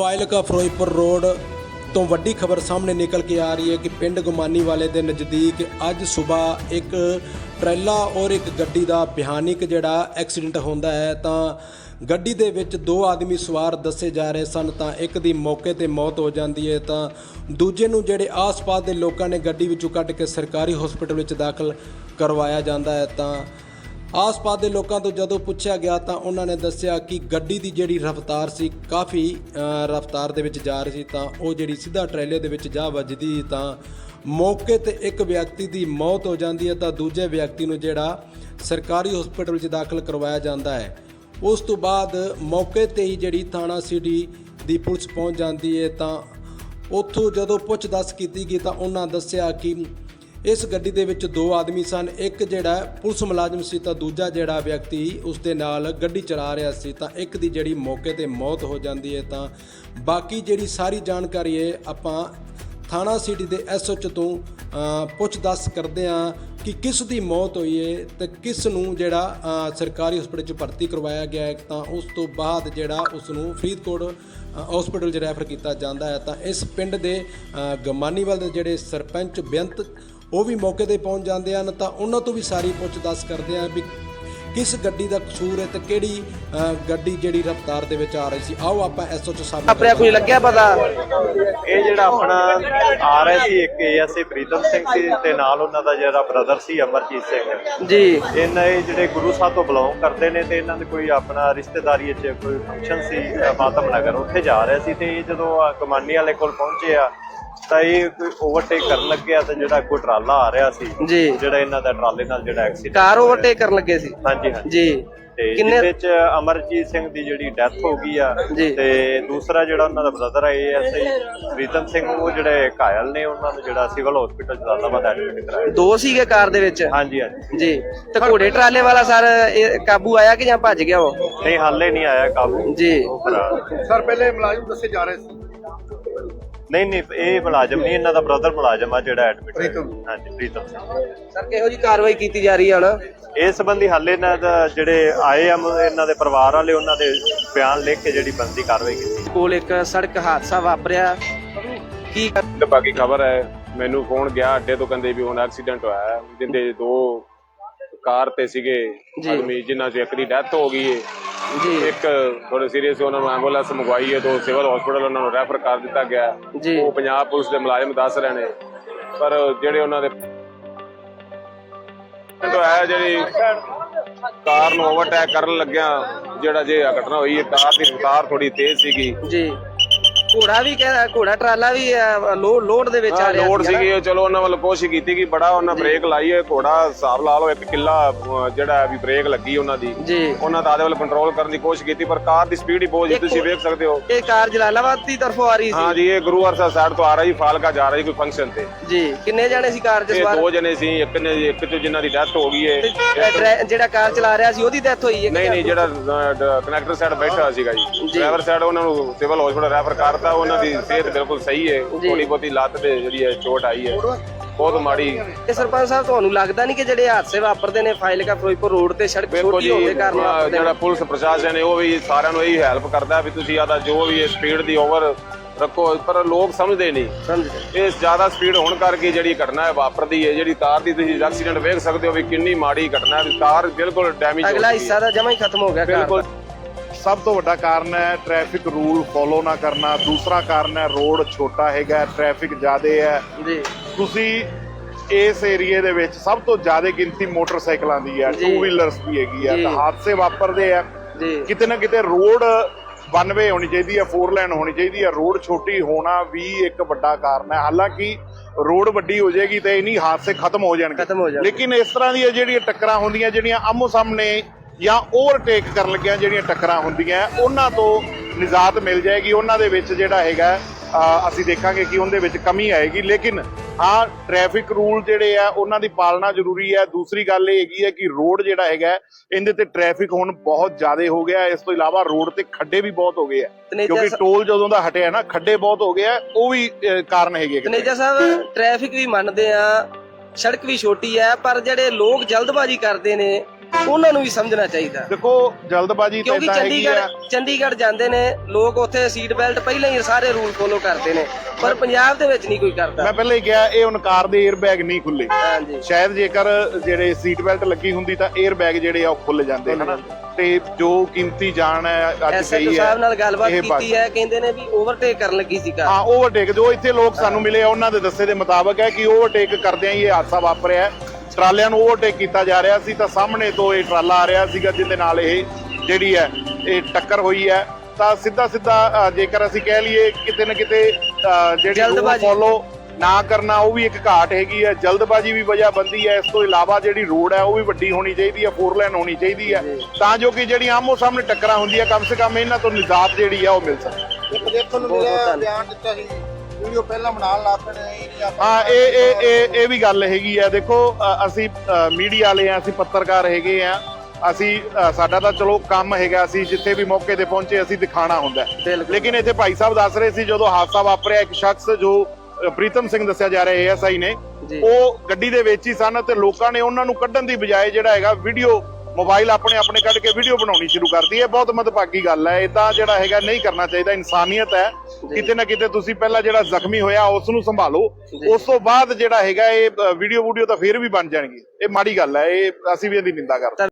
Fazilka Firozpur road ਤੋਂ ਵੱਡੀ ਖਬਰ ਸਾਹਮਣੇ ਨਿਕਲ ਕੇ ਆ ਰਹੀ ਹੈ ਕਿ ਪਿੰਡ ਗੁਮਾਨੀ ਵਾਲੇ ਦੇ ਨਜ਼ਦੀਕ ਅੱਜ ਸਵੇਰ ਇੱਕ ਟਰੈਲਾ ਔਰ ਇੱਕ ਗੱਡੀ ਦਾ ਭਿਆਨਕ ਜਿਹੜਾ ਐਕਸੀਡੈਂਟ ਹੁੰਦਾ ਹੈ, ਤਾਂ ਗੱਡੀ ਦੇ ਵਿੱਚ ਦੋ ਆਦਮੀ ਸਵਾਰ ਦੱਸੇ ਜਾ ਰਹੇ ਸਨ, ਤਾਂ ਇੱਕ ਦੀ ਮੌਕੇ ਤੇ ਮੌਤ ਹੋ ਜਾਂਦੀ ਹੈ, ਤਾਂ ਦੂਜੇ ਨੂੰ ਜਿਹੜੇ ਆਸ-ਪਾਸ ਦੇ ਲੋਕਾਂ ਨੇ ਗੱਡੀ ਵਿੱਚੋਂ ਕੱਢ ਕੇ ਸਰਕਾਰੀ ਹਸਪੀਟਲ ਵਿੱਚ ਦਾਖਲ ਕਰਵਾਇਆ ਜਾਂਦਾ ਹੈ, ਤਾਂ ਆਸ-ਪਾਸ ਦੇ ਲੋਕਾਂ ਤੋਂ ਜਦੋਂ ਪੁੱਛਿਆ ਗਿਆ ਤਾਂ ਉਹਨਾਂ ਨੇ ਦੱਸਿਆ ਕਿ ਗੱਡੀ ਦੀ ਜਿਹੜੀ ਰਫ਼ਤਾਰ ਸੀ, ਕਾਫੀ ਰਫ਼ਤਾਰ ਦੇ ਵਿੱਚ ਜਾ ਰਹੀ ਸੀ ਤਾਂ ਉਹ ਜਿਹੜੀ ਸਿੱਧਾ ਟਰੇਲੇ ਦੇ ਵਿੱਚ ਜਾ ਵੱਜਦੀ ਤਾਂ ਮੌਕੇ ਤੇ ਇੱਕ ਵਿਅਕਤੀ ਦੀ ਮੌਤ ਹੋ ਜਾਂਦੀ ਹੈ ਤਾਂ ਦੂਜੇ ਵਿਅਕਤੀ ਨੂੰ ਜਿਹੜਾ ਸਰਕਾਰੀ ਹਸਪੀਟਲ ਵਿੱਚ ਦਾਖਲ ਕਰਵਾਇਆ ਜਾਂਦਾ ਹੈ। ਉਸ ਤੋਂ ਬਾਅਦ ਮੌਕੇ ਤੇ ਹੀ ਜਿਹੜੀ ਥਾਣਾ ਸਿਟੀ ਦੀ ਪੁਲਿਸ ਪਹੁੰਚ ਜਾਂਦੀ ਹੈ ਤਾਂ ਉੱਥੋਂ ਜਦੋਂ ਪੁੱਛ-ਦੱਸ ਕੀਤੀ ਗਈ ਤਾਂ ਉਹਨਾਂ ਦੱਸਿਆ ਕਿ ਇਸ ਗੱਡੀ ਦੇ ਵਿੱਚ ਦੋ ਆਦਮੀ ਸਨ। ਇੱਕ ਜਿਹੜਾ ਪੁਲਿਸ ਮੁਲਾਜ਼ਮ ਸੀ ਤਾਂ ਦੂਜਾ ਜਿਹੜਾ ਵਿਅਕਤੀ ਉਸ ਦੇ ਨਾਲ ਗੱਡੀ ਚਲਾ ਰਿਹਾ ਸੀ ਤਾਂ ਇੱਕ ਦੀ ਜਿਹੜੀ ਮੌਕੇ ਤੇ ਮੌਤ ਹੋ ਜਾਂਦੀ ਹੈ ਤਾਂ ਬਾਕੀ ਜਿਹੜੀ ਸਾਰੀ ਜਾਣਕਾਰੀ ਹੈ ਆਪਾਂ ਥਾਣਾ ਸਿਟੀ ਦੇ ਐਸਓਚ ਤੋਂ ਅ, ਪੁੱਛ-ਦੱਸ ਕਰਦੇ ਹਾਂ ਕਿ ਕਿਸ ਦੀ ਮੌਤ ਹੋਈ ਹੈ ਤੇ ਕਿਸ ਨੂੰ ਜਿਹੜਾ ਸਰਕਾਰੀ ਹਸਪਤਾਲ 'ਚ ਭਰਤੀ ਕਰਵਾਇਆ ਗਿਆ ਹੈ ਤਾਂ ਉਸ ਤੋਂ ਬਾਅਦ ਜਿਹੜਾ ਉਸ ਨੂੰ ਫਰੀਦਕੋਟ ਹਸਪੀਟਲ 'ਚ ਰੈਫਰ ਕੀਤਾ ਜਾਂਦਾ ਹੈ ਤਾਂ ਇਸ ਪਿੰਡ ਦੇ ਗਮਾਨੀਵਾਲ ਦੇ ਜਿਹੜੇ ਸਰਪੰਚ ਬੇਅੰਤ ਉਹ ਵੀ ਮੌਕੇ ਤੇ ਪਹੁੰਚ ਜਾਂਦੇ ਹਨ ਤਾਂ ਉਹਨਾਂ ਤੋਂ ਵੀ ਸਾਰੀ ਪੁੱਛ-ਦੱਸ ਕਰਦੇ ਆ ਵੀ ਕਿਸ ਗੱਡੀ ਦਾ ਕਸੂਰ ਹੈ ਤੇ ਕਿਹੜੀ ਗੱਡੀ ਜਿਹੜੀ ਰਫ਼ਤਾਰ ਦੇ ਵਿੱਚ ਆ ਰਹੀ ਸੀ। ਆਓ ਆਪਾਂ ਐਸਓਚ ਸਾਹਿਬ ਨਾਲ ਆਪਣੇ ਕੁਝ ਲੱਗਿਆ ਪਤਾ। ਇਹ ਜਿਹੜਾ ਆਪਣਾ ਆ ਰਿਹਾ ਸੀ ਇੱਕ ਏਐਸਏ ਪ੍ਰੀਤਮ ਸਿੰਘ ਸੀ ਤੇ ਨਾਲ ਉਹਨਾਂ ਦਾ ਜਿਹੜਾ ਬ੍ਰਦਰ ਸੀ ਅਮਰਜੀਤ ਸਿੰਘ। ਜੀ। ਇਹਨਾਂ ਇਹ ਜਿਹੜੇ ਗੁਰੂ ਸਾਹਿਬ ਤੋਂ ਬਿਲੋਂਗ ਕਰਦੇ ਨੇ ਤੇ ਇਹਨਾਂ ਦੇ ਕੋਈ ਆਪਣਾ ਰਿਸ਼ਤੇਦਾਰੀ 'ਚ ਕੋਈ ਫੰਕਸ਼ਨ ਸੀ ਮਾਤਮ ਨਗਰ ਉੱਥੇ ਜਾ ਰਹੇ ਸੀ ਤੇ ਇਹ ਜਦੋਂ ਕਮਾਨੀ ਵਾਲੇ ਕੋਲ ਪਹੁੰਚੇ ਆ ਤਾਂ ਇਹ ਕੋਈ ਓਵਰਟੇਕ ਕਰਨ ਲੱਗਿਆ ਤੇ ਜਿਹੜਾ ਕੋਈ ਟਰਾਲਾ ਆ ਰਿਹਾ ਸੀ ਜੀ। ਜਿਹੜਾ ਇਹਨਾਂ ਦਾ ਟਰਾਲੇ ਨਾਲ ਜਿਹੜਾ ਐਕਸੀਡੈਂਟ ਕਾਰ ਓਵਰਟੇਕ ਕਰਨ ਲੱਗੇ ਸੀ? ਹਾਂਜੀ ਹਾਂਜੀ। ਜੀ। ਤੇ ਕਿੰਨੇ- ਜਿਹਦੇ ਚ ਅਮਰਜੀਤ ਸਿੰਘ ਦੀ ਜਿਹੜੀ ਡੈਥ ਹੋ ਗਈ ਆ। ਤੇ ਦੂਸਰਾ ਜਿਹੜਾ ਉਹਨਾਂ ਦਾ ਬ੍ਰਦਰ ਹੈ ਐਸਆਈ ਪ੍ਰੀਤਮ ਸਿੰਘ ਉਹ ਜਿਹੜੇ ਘਾਇਲ ਨੇ ਉਹਨਾਂ ਨੂੰ ਜਿਹੜਾ ਸਿਵਲ ਹਸਪੀਟਲ ਜਲਾਲਾਬਾਦ ਐਡਮਿਟ ਕਰਾਇਆ। ਦੋ ਸੀਗੇ ਕਾਰ ਦੇ ਵਿੱਚ? ਹਾਂਜੀ ਹਾਂਜੀ। ਜੀ। ਤੇ ਘੋੜੇ ਟਰਾਲੇ ਵਾਲਾ ਸਰ ਕਾਬੂ ਆਇਆ ਕਿ ਜਾਂ ਭੱਜ ਗਿਆ ਉਹ? ਨਹੀਂ ਹਾਲੇ ਨਹੀਂ ਆਇਆ ਕਾਬੂ। ਜੀ। ਸਰ ਪਹਿਲੇ ਮੁਲਾਜ਼ਮ ਦੱਸੇ ਜਾ ਰਹੇ ਸੀ। ਨਹੀਂ ਨਹੀਂ ਇਹ ਮੁਲਾਜ਼ਮ ਨਹੀਂ ਇਹਨਾਂ ਦਾ ਬ੍ਰਦਰ ਮੁਲਾਜ਼ਮ ਆ ਜਿਹੜਾ ਐਡਮਿਟ ਪ੍ਰੀਤਮ। ਹਾਂਜੀ ਪ੍ਰੀਤਮ ਸਿੰਘ। ਸਰ ਕਿਹੋ ਜੀ ਕਾਰਵਾਈ ਕੀਤੀ ਜਾ ਰਹੀ ਹੈ ਹੁਣ? ਇਸ ਸੰਬੰਧੀ ਹਾਲੇ ਇਹਨਾਂ ਦਾ ਜਿਹੜੇ ਆਏ ਆ ਮ- ਇਹਨਾਂ ਦੇ ਪਰਿਵਾਰ ਵਾਲੇ ਉਹਨਾਂ ਦੇ ਬਿਆਨ ਲਿਖ ਕੇ ਜਿਹੜੀ ਬੰਦੀ ਕਾਰਵਾਈ ਕੀਤੀ। ਕੋਲ ਇੱਕ ਸੜਕ ਹਾਦਸਾ ਵਾਪਰਿਆ। ਕੀ ਬਾਕੀ ਖਬਰ ਹੈ ਮੈਨੂੰ ਫੋਨ ਗਿਆ ਅੱਡੇ ਤੋਂ ਕਹਿੰਦੇ ਵੀ ਹੁਣ ਐਕਸੀਡੈਂਟ ਹੋਇਆ ਹੈ। ਜਿੰਦੇ ਦੋ ਕਾਰ ਤੇ ਸੀਗੇ ਜੀ। ਆਦਮੀ ਜਿਨ੍ਹਾਂ ਚੋਂ ਇੱਕ ਦੀ ਡੈਥ ਹੋ ਗਈ ਹੈ ਜੀ। ਇੱਕ ਥੋੜੇ ਸੀਰੀਅਸ ਉਹਨਾਂ ਨੂੰ ਐਂਬੂਲੈਂਸ ਮੰਗਵਾਈ ਹੈ ਤੋਂ ਸਿਵਲ ਹਸਪੀਟਲ ਉਹਨਾਂ ਨੂੰ ਰੈਫਰ ਕਰ ਦਿੱਤਾ ਗਿਆ। ਜੀ। ਉਹ ਪੰਜਾਬ ਪੁਲਿਸ ਦੇ ਮੁਲਾਜ਼ਮ ਦੱਸ ਰਹੇ ਨੇ। ਪਰ ਜਿਹੜੇ ਉਹਨਾਂ ਦੇ ਤੋਂ ਹੈ ਜਿਹੜੀ ਕਾਰ ਨੂੰ ਓਵਰਟੇਕ ਕਰਨ ਲੱਗਿਆ ਜਿਹੜਾ ਜੇ ਘਟਨਾ ਹੋਈ ਹੈ ਕਾਰ ਦੀ ਰਫ਼ਤਾਰ ਥੋੜੀ ਤੇਜ਼ ਸੀਗੀ। ਜੀ। ਘੋੜਾ ਵੀ ਕਹਿ ਘੋੜਾ ਟਰਾਲਾ ਵੀ ਲੋਡ ਦੇ ਵਿੱਚ ਆ ਰਿਹਾ ਲੋਡ ਸੀਗਾ ਚਲੋ ਉਹਨਾਂ ਵੱਲ ਕੋਸ਼ਿਸ਼ ਕੀਤੀ ਕਿ ਬੜਾ ਉਹਨਾਂ ਬ੍ਰੇਕ ਲਾਈ ਹੈ ਘੋੜਾ ਹਿਸਾਬ ਲਾ ਲਓ ਇੱਕ ਕਿੱਲਾ ਜਿਹੜਾ ਹੈ ਵੀ ਬ੍ਰੇਕ ਲੱਗੀ ਉਹਨਾਂ ਦੀ। ਉਹਨਾਂ ਦਾ ਆਦੇ ਵੱਲ ਕੰਟਰੋਲ ਕਰਨ ਦੀ ਕੋਸ਼ਿਸ਼ ਕੀਤੀ ਪਰ ਕਾਰ ਦੀ ਸਪੀਡ ਹੀ ਬਹੁਤ ਜੀ ਤੁਸੀਂ ਵੇਖ ਸਕਦੇ ਹੋ। ਇਹ ਕਾਰ ਜਲਾਲਾਬਾਦ ਦੀ ਤਰਫੋਂ ਆ ਰਹੀ ਹਾਂ ਸੀ ਜੀ ਇਹ ਗੁਰੂ ਹਰਸਾ ਸਾਈਡ ਤੋਂ ਆ ਰਹੀ ਫਾਲਕਾ ਜਾ ਰਹੀ ਕੋਈ ਫੰਕਸ਼ਨ ਤੇ। ਜੀ ਕਿੰਨੇ ਜਾਣੇ ਸੀ ਕਾਰ 'ਚ ਸਵਾਰ? ਦੋ ਜਣੇ ਸੀ ਇੱਕ ਨੇ ਇੱਕ ਤੋਂ ਜਿਨ੍ਹਾਂ ਦੀ ਡੈਥ ਹੋ ਗਈ ਹੈ ਜਿਹੜਾ ਕਾਰ ਚਲਾ ਰਿਹਾ ਸੀ ਉਹਦੀ ਡੈਥ ਹੋਈ ਹੈ ਨਹੀਂ ਨਹੀਂ ਜਿਹੜਾ ਕਨੈਕਟਰ ਸਾਈਡ ਬੈਠਾ ਸੀਗਾ ਜੀ। ਡਰਾਈਵਰ ਸਾਈਡ ਉਹਨਾਂ ਨੂੰ ਸਿਵਲ ਹਸਪੀਟਲ ਰੈਫਰ ਕਰਤਾ ਉਹਨਾਂ ਦੀ ਸਿਹਤ ਬਿਲਕੁਲ ਸਹੀ ਹੈ। ਥੋੜੀ ਬਹੁਤੀ ਲੱਤ ਤੇ ਜਿਹੜੀ ਹੈ ਚੋਟ ਆਈ ਹੈ। ਬਹੁਤ ਮਾੜੀ ਇਹ ਸਰਪੰਚ ਸਾਹਿਬ ਤੁਹਾਨੂੰ ਲੱਗਦਾ ਨਹੀਂ ਕਿ ਜਿਹੜੇ ਹਾਦਸੇ ਵਾਪਰਦੇ ਨੇ ਫਾਈਲਕਾ ਫਿਰੋਜ਼ਪੁਰ ਰੋਡ ਤੇ ਸੜਕ ਛੋਟੀ ਹੋਣ ਦੇ ਕਾਰਨ ਅਹ ਵਾਪਰਦੇ ਜਿਹੜਾ ਪੁਲਿਸ ਪ੍ਰਸ਼ਾਸਨ ਹੈ ਉਹ ਵੀ ਸਾਰਿਆਂ ਨੂੰ ਇਹੀ ਹੈਲਪ ਕਰਦਾ ਵੀ ਤੁਸੀਂ ਆਦਾ ਜੋ ਵੀ ਸਪੀਡ ਦੀ ਓਵਰ ਰੱਖੋ। ਪਰ ਲੋਕ ਸਮਝਦੇ ਨਹੀਂ। ਸਮਝਦੇ ਇਹ ਜ਼ਿਆਦਾ ਸਪੀਡ ਹੋਣ ਕਰਕੇ ਜਿਹੜੀ ਘਟਨਾ ਹੈ ਵਾਪਰਦੀ ਹੈ। ਜਿਹੜੀ ਕਾਰ ਦੀ ਤੁਸੀਂ ਐਕਸੀਡੈਂਟ ਵੇਖ ਸਕਦੇ ਹੋ ਵੀ ਕਿੰਨੀ ਮਾੜੀ ਘਟਨਾ ਹੈ ਕਾਰ ਬਿਲਕੁਲ ਡੈਮੇਜ ਹੋ ਅਗਲਾ ਹਿੱਸਾ ਤਾਂ ਜਮਾ ਹੀ ਖਤਮ ਹੋ ਗਿਆ ਕਾਰ ਬਿਲਕੁਲ। ਦਾ ਸਭ ਤੋਂ ਵੱਡਾ ਕਾਰਨ ਹੈ ਟ੍ਰੈਫਿਕ ਰੂਲ ਫੋਲੋ ਨਾ ਕਰਨਾ। ਦੂਸਰਾ ਕਾਰਨ ਹੈ ਰੋਡ ਛੋਟਾ ਹੈਗਾ ਟ੍ਰੈਫਿਕ ਜ਼ਿਆਦੇ ਹੈ। ਜੀ। ਤੁਸੀਂ ਇਸ ਏਰੀਏ ਦੇ ਵਿੱਚ ਸਭ ਤੋਂ ਜ਼ਿਆਦਾ ਗਿਣਤੀ ਮੋਟਰਸਾਈਕਲਾਂ ਦੀ ਹੈ। ਟੂ ਵੀਲਰਸ ਦੀ ਹੈਗੀ ਹੈ। ਤਾਂ ਹਾਦਸੇ ਵਾਪਰਦੇ ਆ। ਜੀ। ਕਿਤੇ ਨਾ ਕਿਤੇ ਰੋਡ ਵਨ ਵੇ ਹੋਣੀ ਚਾਹੀਦੀ ਹੈ ਫੋਰ ਲਾਈਨ ਹੋਣੀ ਚਾਹੀਦੀ ਹੈ। ਰੋਡ ਛੋਟੀ ਹੋਣਾ ਵੀ ਇੱਕ ਵੱਡਾ ਕਾਰਨ ਹੈ। ਹਾਲਾਂਕਿ ਰੋਡ ਵੱਡੀ ਹੋ ਜਾਏਗੀ ਤੇ ਇਨੀ ਹਾਦਸੇ ਖਤਮ ਹੋ ਜਾਣਗੇ। ਖਤਮ ਹੋ ਜਾਣਗੇ। ਲੇਕਿਨ ਇਸ ਤਰ੍ਹਾਂ ਦੀਆਂ ਜਿਹੜੀਆਂ ਟੱਕਰਾਂ ਹੁੰਦੀਆਂ ਜਿਹੜੀਆਂ ਆਮੋ ਸਾਹਮਣੇ ਜਾਂ ਓਵਰਟੇਕ ਕਰਨ ਲੱਗਿਆਂ ਜਿਹੜੀਆਂ ਟੱਕਰਾਂ ਹੁੰਦੀਆਂ ਉਹਨਾਂ ਤੋਂ ਨਿਜਾਤ ਮਿਲ ਜਾਏਗੀ। ਉਹਨਾਂ ਦੇ ਵਿੱਚ ਜਿਹੜਾ ਹੈਗਾ ਅਸੀਂ ਦੇਖਾਂਗੇ ਕਿ ਉਹਦੇ ਵਿੱਚ ਕਮੀ ਆਏਗੀ। ਲੇਕਿਨ ਹਾਂ ਟ੍ਰੈਫਿਕ ਰੂਲ ਜਿਹੜੇ ਆ ਉਹਨਾਂ ਦੀ ਪਾਲਣਾ ਜ਼ਰੂਰੀ ਹੈ ਦੂਸਰੀ ਗੱਲ ਇਹ ਹੈਗੀ ਹੈ ਕਿ ਰੋਡ ਜਿਹੜਾ ਹੈਗਾ ਇਹਦੇ ਤੇ ਟ੍ਰੈਫਿਕ ਹੁਣ ਬਹੁਤ ਜ਼ਿਆਦਾ ਹੋ ਗਿਆ। ਇਸ ਤੋਂ ਇਲਾਵਾ ਰੋਡ ਤੇ ਖੱਡੇ ਵੀ ਬਹੁਤ ਹੋ ਗਏ ਆ। ਕਿਉਂਕਿ ਟੋਲ ਜਦੋਂ ਦਾ ਹਟਿਆ ਨਾ ਖੱਡੇ ਬਹੁਤ ਹੋ ਗਿਆ ਉਹ ਵੀ ਕਾਰਨ ਹੈਗੇ। ਤਨੇਜਾ ਸਾਹਿਬ ਟ੍ਰੈਫਿਕ ਵੀ ਮੰਨਦੇ ਆ। ਸੜਕ ਵੀ ਛੋਟੀ ਹੈ ਪਰ ਜਿਹੜੇ ਲੋਕ ਜਲਦਬਾਜ਼ੀ ਕਰਦੇ ਨੇ ਉਹਨਾਂ ਨੂੰ ਵੀ ਸਮਝਣਾ ਚਾਹੀਦਾ। ਦੇਖੋ ਜਲਦਬਾਜ਼ੀ ਤੇ ਕਿਉਂਕਿ ਤਾਂ ਹੈਗੀ ਆ। ਚੰਡੀਗੜ੍ਹ ਚੰਡੀਗੜ੍ਹ ਜਾਂਦੇ ਨੇ ਲੋਕ ਉੱਥੇ ਸੀਟ ਬੈਲਟ ਪਹਿਲਾਂ ਹੀ ਸਾਰੇ ਰੂਲ ਫੋਲੋ ਕਰਦੇ ਨੇ ਪਰ ਪੰਜਾਬ ਦੇ ਵਿੱਚ ਨਹੀਂ ਕੋਈ ਕਰਦਾ। ਮੈਂ ਪਹਿਲਾਂ ਹੀ ਕਿਹਾ ਇਹ ਹੁਣ ਕਾਰ ਦੇ 에ਅਰ ਬੈਗ ਨਹੀਂ ਖੁੱਲੇ। ਹਾਂਜੀ। ਸ਼ਾਇਦ ਜੇਕਰ ਜਿਹੜੇ ਸੀਟ ਬੈਲਟ ਲੱਗੀ ਹੁੰਦੀ ਤਾਂ 에ਅਰ ਬੈਗ ਜਿਹੜੇ ਆ ਉਹ ਖੁੱਲ ਜਾਂਦੇ ਹਨਾ? ਤੇ ਜੋ ਕੀਮਤੀ ਜਾਨ ਹੈ ਅੱਜ ਐਸਐਚਓ ਗਈ ਹੈ ਸਾਹਿਬ ਨਾਲ ਗੱਲਬਾਤ ਇਹ ਬਚ- ਕੀਤੀ ਹੈ ਕਹਿੰਦੇ ਨੇ ਵੀ ਓਵਰਟੇਕ ਕਰਨ ਲੱਗੀ ਸੀ ਕਾਰ। ਹਾਂ ਓਵਰਟੇਕ ਜੋ ਇੱਥੇ ਲੋਕ ਸਾਨੂੰ ਮਿਲੇ ਆ ਉਹਨਾਂ ਦੇ ਦੱਸੇ ਦੇ ਮੁਤਾਬਕ ਹੈ ਕਿ ਓਵਰਟੇਕ ਕਰਦਿਆਂ ਹੀ ਇਹ ਹਾਦਸਾ ਵਾਪਰਿਆ ਹੈ। ਟਰਾਲਿਆਂ ਨੂੰ ਓਵਰਟੇਕ ਕੀਤਾ ਜਾ ਰਿਹਾ ਸੀ ਤਾਂ ਸਾਹਮਣੇ ਤੋਂ ਇਹ ਟਰਾਲਾ ਆ ਰਿਹਾ ਸੀਗਾ ਜਿਹਦੇ ਨਾਲ ਇਹ ਜਿਹੜੀ ਹੈ ਇਹ ਟੱਕਰ ਹੋਈ ਹੈ। ਤਾਂ ਸਿੱਧਾ ਸਿੱਧਾ ਜੇਕਰ ਅਸੀਂ ਕਹਿ ਲਈਏ ਕਿਤੇ ਨਾ ਕਿਤੇ ਜਿਹੜੀ। ਫੋਲੋ ਨਾ ਕਰਨਾ ਉਹ ਵੀ ਇੱਕ ਘਾਟ ਹੈਗੀ ਹੈ। ਜਲਦਬਾਜ਼ੀ ਵੀ ਵਜ੍ਹਾ ਬੰਦੀ ਹੈ। ਇਸ ਤੋਂ ਇਲਾਵਾ ਜਿਹੜੀ ਰੋਡ ਹੈ ਉਹ ਵੀ ਵੱਡੀ ਹੋਣੀ ਚਾਹੀਦੀ ਹੈ ਫੋਰ ਲਾਈਨ ਹੋਣੀ ਚਾਹੀਦੀ ਹੈ। ਤਾਂ ਜੋ ਕਿ ਜਿਹੜੀਆਂ ਆਮੋ ਸਾਹਮਣੇ ਟੱਕਰਾਂ ਹੁੰਦੀਆਂ ਕਮ ਸੇ ਕਮ ਇਹਨਾਂ ਤੋਂ ਨਿਜਾਤ ਜਿਹੜੀ ਆ ਉਹ ਮਿਲ ਸਕੇ। ਇੱਕ ਦੇਖਣ ਨੂੰ ਮਿਲਿਆ। ਬਿਆਨ ਦਿੱਤਾ ਸੀ। ਵੀਡੀਓ ਪਹਿਲਾਂ ਬਣਾਉਣ ਲੱਗ ਪਏ ਨੇ ਇਹ ਨਹੀਂ ਆਪਾਂ ਹਾਂ ਇਹ ਇਹ ਇਹ ਇਹ ਵੀ ਗੱਲ ਹੈਗੀ ਆ। ਦੇਖੋ ਅ, ਅਸੀਂ ਮੀਡੀਆ ਵਾਲੇ ਆ ਅਸੀਂ ਪੱਤਰਕਾਰ ਹੈਗੇ ਆ। ਅਸੀਂ ਅ, ਸਾਡਾ ਤਾਂ ਚਲੋ ਕੰਮ ਹੈਗਾ ਅਸੀਂ ਜਿੱਥੇ ਵੀ ਮੌਕੇ ਤੇ ਪਹੁੰਚੇ ਅਸੀਂ ਦਿਖਾਣਾ ਹੁੰਦਾ। ਹੈ। ਬਿਲਕੁਲ। ਲੇਕਿਨ ਇੱਥੇ ਭਾਈ ਸਾਹਿਬ ਦੱਸ ਰਹੇ ਸੀ ਜਦੋਂ ਹਾਦਸਾ ਵਾਪਰਿਆ ਇੱਕ ਸ਼ਖਸ ਜੋ ਅ, ਪ੍ਰੀਤਮ ਸਿੰਘ ਦੱਸਿਆ ਜਾ ਰਿਹਾ ਏਐਸਆਈ ਨੇ ਜੀ। ਉਹ ਗੱਡੀ ਦੇ ਵਿੱਚ ਹੀ ਸਨ ਤੇ ਲੋਕਾਂ ਨੇ ਉਹਨਾਂ ਨੂੰ ਕੱਢਣ ਦੀ ਬਜਾਏ ਜਿਹੜਾ ਹੈਗਾ ਵੀਡੀਓ ਮੋਬਾਈਲ ਆਪਣੇ ਆਪਣੇ ਕੱਢ ਕੇ ਵੀਡੀਓ ਬਣਾਉਣੀ ਸ਼ੁਰੂ ਕਰਤੀ। ਹੈ ਬਹੁਤ ਮਦਭਾਗੀ ਗੱਲ ਹੈ। ਇਦਾਂ ਜਿਹੜਾ ਹੈਗਾ ਨਹੀਂ ਕਰਨਾ ਚਾਹੀਦਾ। ਇਨਸਾਨੀਅਤ ਹੈ। ਕਿਤੇ ਨਾ ਕਿਤੇ ਤੁਸੀਂ ਪਹਿਲਾਂ ਜਿਹੜਾ ਜ਼ਖਮੀ ਹੋਇਆ ਉਸ ਨੂੰ ਸੰਭਾਲੋ। ਉਸ ਤੋਂ ਬਾਅਦ ਜਿਹੜਾ ਹੈਗਾ ਇਹ ਵੀਡੀਓ ਵੀਡੀਓ ਤਾਂ ਫੇਰ ਵੀ ਬਣ ਜਾਣਗੀ। ਇਹ ਮਾੜੀ ਗੱਲ ਹੈ ਇਹ ਅਸੀਂ ਵੀ ਇਹਦੀ ਨਿੰਦਾ ਕਰਦੇ।